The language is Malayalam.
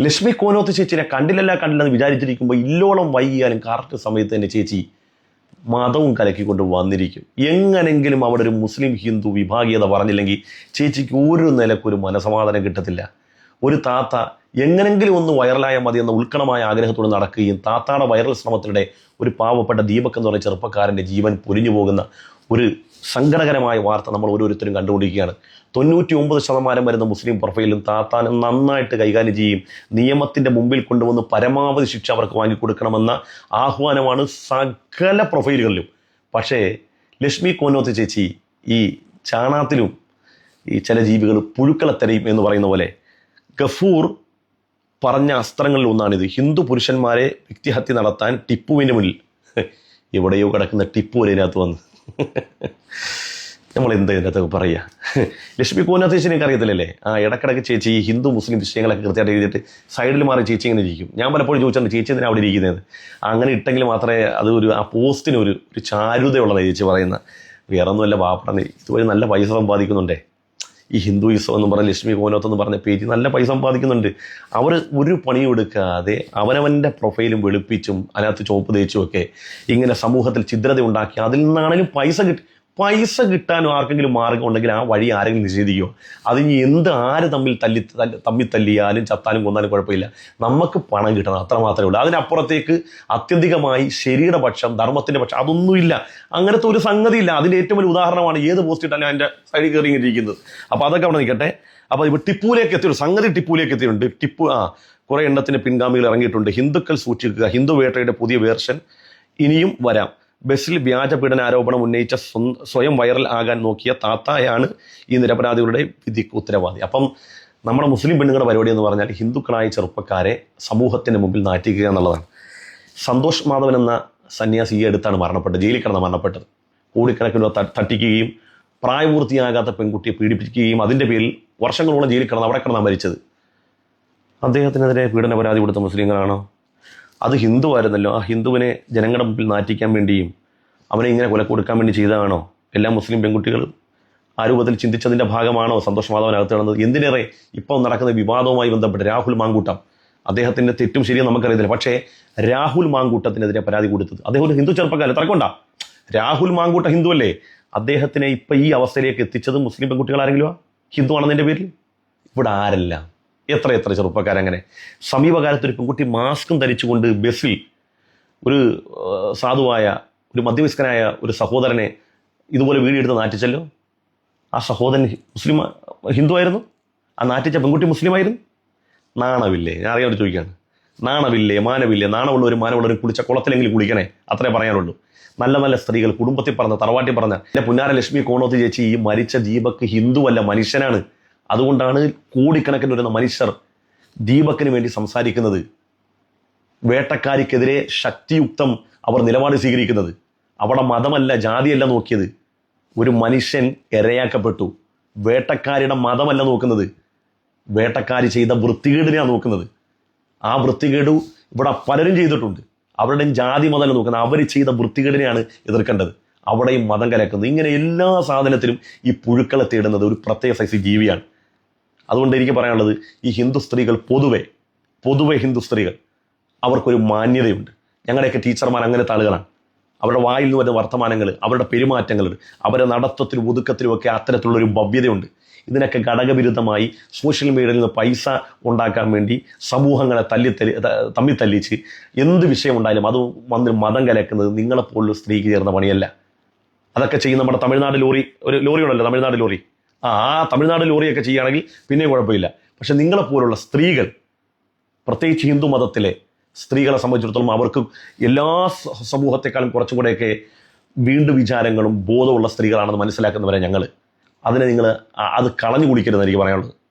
ലക്ഷ്മി കോനോത്ത് ചേച്ചിനെ കണ്ടില്ലല്ല കണ്ടില്ലെന്ന് വിചാരിച്ചിരിക്കുമ്പോൾ ഇല്ലോളം വൈകിയാലും കറക്റ്റ് സമയത്ത് തന്നെ ചേച്ചി മതവും കലക്കിക്കൊണ്ട് വന്നിരിക്കും. എങ്ങനെങ്കിലും അവിടെ ഒരു മുസ്ലിം ഹിന്ദു വിഭാഗീയത പറഞ്ഞില്ലെങ്കിൽ ചേച്ചിക്ക് ഒരു നിലക്കൊരു മനസമാധാനം കിട്ടത്തില്ല. ഒരു താത്ത എങ്ങനെങ്കിലും ഒന്ന് വൈറലായാൽ മതി എന്ന ഉത്കണമായ ആഗ്രഹത്തോട് നടക്കുകയും താത്താടെ വൈറൽ ശ്രമത്തിനിടെ ഒരു പാവപ്പെട്ട ദീപക് എന്ന് പറയുന്ന ചെറുപ്പക്കാരന്റെ ജീവൻ പൊലിഞ്ഞു പോകുന്ന ഒരു സങ്കടകരമായ വാർത്ത നമ്മൾ ഓരോരുത്തരും കണ്ടുകൊണ്ടിരിക്കുകയാണ്. തൊണ്ണൂറ്റി ഒമ്പത് ശതമാനം വരുന്ന മുസ്ലിം പ്രൊഫൈലും താത്താനും നന്നായിട്ട് കൈകാര്യം ചെയ്യും. നിയമത്തിന്റെ മുമ്പിൽ കൊണ്ടുവന്ന് പരമാവധി ശിക്ഷ അവർക്ക് വാങ്ങിക്കൊടുക്കണമെന്ന ആഹ്വാനമാണ് സകല പ്രൊഫൈലുകളിലും. പക്ഷേ ലക്ഷ്മി കോന്നോത്ത് ചേച്ചി ഈ ചാണാത്തിലും ഈ ചില ജീവികൾ പുഴുക്കളെ തെരയും എന്ന് പറയുന്ന പോലെ ഗഫൂർ പറഞ്ഞ അസ്ത്രങ്ങളിൽ ഒന്നാണിത്. ഹിന്ദു പുരുഷന്മാരെ വ്യക്തിഹത്യ നടത്താൻ ടിപ്പുവിന്റെ മുന്നിൽ. എവിടെയോ കിടക്കുന്ന ടിപ്പു വരെ ഇതിനകത്ത് വന്ന്. നമ്മൾ എന്താ ഇതിനകത്ത് പറയുക ലക്ഷ്മി കോനാഥ് എനിക്ക് അറിയത്തില്ലല്ലേ ആ ഇടക്കിടക്ക് ചേച്ചി ഈ ഹിന്ദു മുസ്ലിം വിഷയങ്ങളൊക്കെ കൃത്യമായിട്ട് എഴുതിയിട്ട് സൈഡിൽ മാറി ചേച്ചി ഇങ്ങനെ ഇരിക്കും. ഞാൻ പലപ്പോഴും ചോദിച്ചിട്ടുണ്ട് ചേച്ചി എന്തിനാണ് അവിടെ ഇരിക്കുന്നത്? അങ്ങനെ ഇട്ടെങ്കിൽ മാത്രമേ അത് ഒരു ആ പോസ്റ്റിന് ഒരു ഒരു ചാരുതയുള്ളതാണ് ചേച്ചി പറയുന്ന. വേറെ ഒന്നുമല്ല വാപ്പടന്ന് ഇതുവഴി നല്ല പൈസ സമ്പാദിക്കുന്നുണ്ടേ. ഈ ഹിന്ദുയിസം എന്ന് പറഞ്ഞ ലക്ഷ്മി കോനോത്ത് എന്ന് പറഞ്ഞ പേജ് നല്ല പൈസ സമ്പാദിക്കുന്നുണ്ട്. അവർ ഒരു പണിയും എടുക്കാതെ അവനവന്റെ പ്രൊഫൈലും വെളുപ്പിച്ചും അതിനകത്ത് ചോപ്പ് തേച്ചും ഒക്കെ ഇങ്ങനെ സമൂഹത്തിൽ ഛിദ്രത ഉണ്ടാക്കി അതിൽ നിന്നാണെങ്കിലും പൈസ കിട്ടി. പൈസ കിട്ടാനും ആർക്കെങ്കിലും മാർഗം ഉണ്ടെങ്കിൽ ആ വഴി ആരെങ്കിലും നിഷേധിക്കുമോ അത് ഇനി എന്ത് ആര് തമ്മിൽ തല്ലി തമ്മിൽ തല്ലിയാലും ചത്താലും കൊന്നാലും കുഴപ്പമില്ല. നമുക്ക് പണം കിട്ടണം അത്ര മാത്രമേ ഉള്ളൂ. അതിനപ്പുറത്തേക്ക് അത്യന്തികമായി ശരിയുടെ പക്ഷം ധർമ്മത്തിന്റെ പക്ഷം അതൊന്നുമില്ല. അങ്ങനത്തെ ഒരു സംഗതിയില്ല. അതിന്റെ ഏറ്റവും വലിയ ഉദാഹരണമാണ് ഏത് പോസ്റ്റ് ഇട്ടാലും അതിന്റെ സൈഡിൽ കയറി ഇരിക്കുന്നത് അപ്പോൾ അതൊക്കെ അവിടെ നിൽക്കട്ടെ. അപ്പോൾ ഇപ്പോൾ ടിപ്പുവിലേക്ക് എത്തിയുണ്ട് സംഗതി ടിപ്പുവിലേക്ക് എത്തിയിട്ടുണ്ട്. ടിപ്പു ആ കുറേ എണ്ണത്തിന് പിൻഗാമികൾ ഇറങ്ങിയിട്ടുണ്ട്. ഹിന്ദുക്കൾ സൂക്ഷിക്കുക. ഹിന്ദു വേട്ടയുടെ പുതിയ വേർഷൻ ഇനിയും വരാം. ബസ്സിൽ വ്യാജ പീഡന ആരോപണം ഉന്നയിച്ച സ്വയം വൈറൽ ആകാൻ നോക്കിയ താത്തായാണ് ഈ നിരപരാധികളുടെ വിധിക്ക് ഉത്തരവാദി. അപ്പം നമ്മുടെ മുസ്ലിം പെണ്ണുങ്ങളുടെ പരിപാടി എന്ന് പറഞ്ഞാൽ ഹിന്ദുക്കളായ ചെറുപ്പക്കാരെ സമൂഹത്തിന് മുമ്പിൽ നാറ്റിക്കുക എന്നുള്ളതാണ്. സന്തോഷ് മാധവൻ എന്ന സന്യാസി ഈ അടുത്താണ് മരണപ്പെട്ടത്. ജയിലിൽ കിടന്ന് മരണപ്പെട്ടത്. കോടിക്കണക്കിന് തട്ടിക്കുകയും പ്രായപൂർത്തിയാകാത്ത പെൺകുട്ടിയെ പീഡിപ്പിക്കുകയും അതിന്റെ പേരിൽ വർഷങ്ങളോളം ജയിലിൽ കിടന്ന് അവിടെ കിടന്നാണ് മരിച്ചത്. അദ്ദേഹത്തിനെതിരെ പീഡന പരാതി കൊടുത്ത മുസ്ലിങ്ങളാണോ? അത് ഹിന്ദു ആയിരുന്നല്ലോ. ആ ഹിന്ദുവിനെ ജനങ്ങളുടെ മുമ്പിൽ നാറ്റിക്കാൻ വേണ്ടിയും അവനെ ഇങ്ങനെ കൊല കൊടുക്കാൻ വേണ്ടി ചെയ്തതാണോ? എല്ലാ മുസ്ലിം പെൺകുട്ടികൾ ആ രൂപത്തിൽ ചിന്തിച്ചതിന്റെ ഭാഗമാണോ സന്തോഷ് മാധവനകത്ത് നടന്നത്? എന്തിനേറെ ഇപ്പോൾ നടക്കുന്ന വിവാദവുമായി ബന്ധപ്പെട്ട് രാഹുൽ മാങ്കൂട്ടം അദ്ദേഹത്തിന്റെ തെറ്റും ശരിയും നമുക്കറിയത്തില്ല. പക്ഷേ രാഹുൽ മാങ്കൂട്ടത്തിനെതിരെ പരാതി കൊടുത്തത് അദ്ദേഹം ഒരു ഹിന്ദു ചെറുപ്പക്കാരൻ തറക്കൊണ്ട രാഹുൽ മാങ്കൂട്ട ഹിന്ദു അല്ലേ? അദ്ദേഹത്തിനെ ഇപ്പം ഈ അവസ്ഥയിലേക്ക് എത്തിച്ചത് മുസ്ലിം പെൺകുട്ടികൾ ആരെങ്കിലും ഹിന്ദു ആണെന്നതിന്റെ പേരിൽ? ഇവിടെ ആരല്ല? എത്ര എത്ര ചെറുപ്പക്കാരങ്ങനെ? സമീപകാലത്ത് ഒരു പെൺകുട്ടി മാസ്കും ധരിച്ചുകൊണ്ട് ബസ്സിൽ ഒരു സാധുവായ ഒരു മധ്യവയസ്കനായ ഒരു സഹോദരനെ ഇതുപോലെ വീടിയെടുത്ത് നാറ്റിച്ചല്ലോ? ആ സഹോദരൻ മുസ്ലിം ഹിന്ദു ആയിരുന്നു? ആ നാറ്റിച്ച പെൺകുട്ടി മുസ്ലിമായിരുന്നു നാണവില്ലേ? ഞാൻ അറിയാൻ ചോദിക്കുകയാണ്. നാണവില്ലേ മാനവില്ലേ? നാണമുള്ളവരും മാനമുള്ളവരും കുളിച്ച കുളത്തിലെങ്കിലും കുളിക്കണേ. അത്രേ പറയാനുള്ളൂ. നല്ല നല്ല സ്ത്രീകൾ കുടുംബത്തിൽ പറഞ്ഞ തറവാട്ടി പറഞ്ഞ എന്റെ പുന്നാര ലക്ഷ്മി കോണോത്ത് ചേച്ചി ഈ മരിച്ച ദീപക്ക് ഹിന്ദുവല്ല മനുഷ്യനാണ്. അതുകൊണ്ടാണ് കോടിക്കണക്കിന് വരുന്ന മനുഷ്യർ ദീപക്കിന് വേണ്ടി സംസാരിക്കുന്നത്. വേട്ടക്കാരിക്കെതിരെ ശക്തിയുക്തം അവർ നിലപാട് സ്വീകരിക്കുന്നത്. അവിടെ മതമല്ല ജാതിയല്ല നോക്കിയത്. ഒരു മനുഷ്യൻ ഇരയാക്കപ്പെട്ടു. വേട്ടക്കാരുടെ മതമല്ല നോക്കുന്നത്. വേട്ടക്കാർ ചെയ്ത വൃത്തികേടിനെയാണ് നോക്കുന്നത്. ആ വൃത്തികേട് ഇവിടെ പലരും ചെയ്തിട്ടുണ്ട്. അവരുടെ ജാതി മതമല്ല നോക്കുന്നത്. അവർ ചെയ്ത വൃത്തികേടിനെയാണ് എതിർക്കേണ്ടത്. അവിടെയും മതം കലക്കുന്നത്. ഇങ്ങനെ എല്ലാ സാധനത്തിലും ഈ പുഴുക്കളെ തേടുന്നത് ഒരു പ്രത്യേക സൈസ് ജീവിയാണ്. അതുകൊണ്ട് എനിക്ക് പറയാനുള്ളത് ഈ ഹിന്ദു സ്ത്രീകൾ പൊതുവെ പൊതുവെ ഹിന്ദു സ്ത്രീകൾ അവർക്കൊരു മാന്യതയുണ്ട്. ഞങ്ങളുടെയൊക്കെ ടീച്ചർമാർ അങ്ങനത്തെ ആളുകളാണ് അവരുടെ വായിൽ നിന്ന് വരുന്ന വർത്തമാനങ്ങൾ അവരുടെ പെരുമാറ്റങ്ങൾ അവരുടെ നടത്തത്തിലും ഒതുക്കത്തിലും ഒക്കെ അത്തരത്തിലുള്ളൊരു ഭവ്യതയുണ്ട്. ഇതിനൊക്കെ ഘടകവിരുദ്ധമായി സോഷ്യൽ മീഡിയയിൽ നിന്ന് പൈസ ഉണ്ടാക്കാൻ വേണ്ടി സമൂഹങ്ങളെ തല്ലി തല്ലി ത- തല്ലിച്ച് എന്ത് വിഷയം ഉണ്ടായാലും അത് വന്ന് മതം കലക്കുന്നത് നിങ്ങളെപ്പോലുള്ള സ്ത്രീക്ക് ചേർന്ന പണിയല്ല. അതൊക്കെ ചെയ്യും നമ്മുടെ തമിഴ്നാട് ലോറി ഒരു ലോറി ഉണ്ടല്ലോ തമിഴ്നാട് ലോറി. ആ ആ തമിഴ്നാട് ലോറിയൊക്കെ ചെയ്യുകയാണെങ്കിൽ പിന്നെയും കുഴപ്പമില്ല. പക്ഷെ നിങ്ങളെപ്പോലുള്ള സ്ത്രീകൾ പ്രത്യേകിച്ച് ഹിന്ദു മതത്തിലെ സ്ത്രീകളെ സംബന്ധിച്ചിടത്തോളം അവർക്ക് എല്ലാ സമൂഹത്തെക്കാളും കുറച്ചും കൂടെയൊക്കെ വീണ്ടും വിചാരങ്ങളും ബോധമുള്ള സ്ത്രീകളാണെന്ന് മനസ്സിലാക്കുന്നവരെ ഞങ്ങൾ അതിനെ നിങ്ങൾ അത് കളഞ്ഞു കുടിക്കരുതെന്ന് എനിക്ക് പറയാനുള്ളത്.